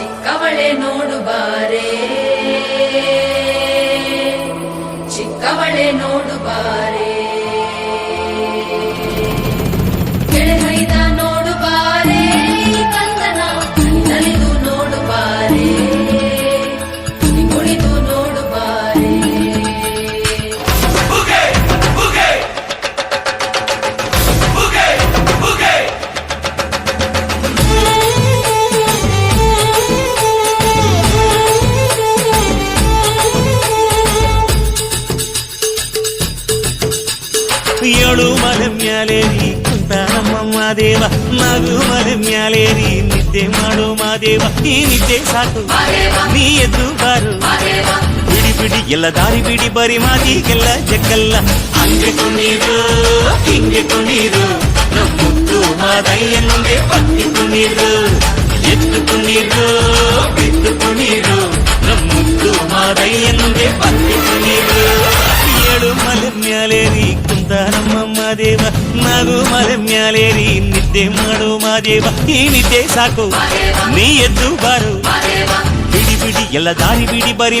ಚಿಕ್ಕವಳೆ ನೋಡುಬಾರೆ. ಚಿಕ್ಕವಳೆ ನೋಡುಬಾರೆ. ಮಾದೇವ ನಗು ಮಲೆ ಮ್ಯಾಲೇರಿ ನಿದ್ದೆ ಮಾಡೋ ಮಾದೇವ ಈ ನಿದ್ದೆ ಸಾಕು ನೀ ಎದ್ದು ಬಾರು ಬಿಡಿ ಬಿಡಿ ಎಲ್ಲ ದಾರಿ ಬಿಡಿ ಬರಿ ಮಾತಿಗೆಲ್ಲ ಜಗ್ಗಲ್ಲ ಹಂಗೆ ಕುಣೀರು ಹಿಂಗೆ ಕುಣೀರು ನಮ್ಮ ಮುದ್ದು ಮಾದಯ್ಯನಿಗೆ ಪತ್ತಿ ಕುಣೀರು ಎದ್ದು ಕುಣೀರು ಬಿದ್ದು ಕುಣೀರು ನಮ್ಮ ಮುದ್ದು ಮಾದಯ್ಯನಿಗೆ ಪತ್ತಿ ಕುಣೀರು ಏಳು ಮಲೆ ಮ್ಯಾಲೇರಿ ಕುಂತ ನಮ್ಮ ಮಾದೇವ ನಗು ಮಲೆ ಮ್ಯಾಲೇರಿ ನಿದ್ದೆ ಮಾಡು ಮಾದೇವ ಈ ನಿದ್ದೆ ಸಾಕು ನೀ ಎದ್ದು ಬಾರು ಬಿಡಿ ಬಿಡಿ ಎಲ್ಲ ದಾರಿ ಬಿಡಿ ಬರಿ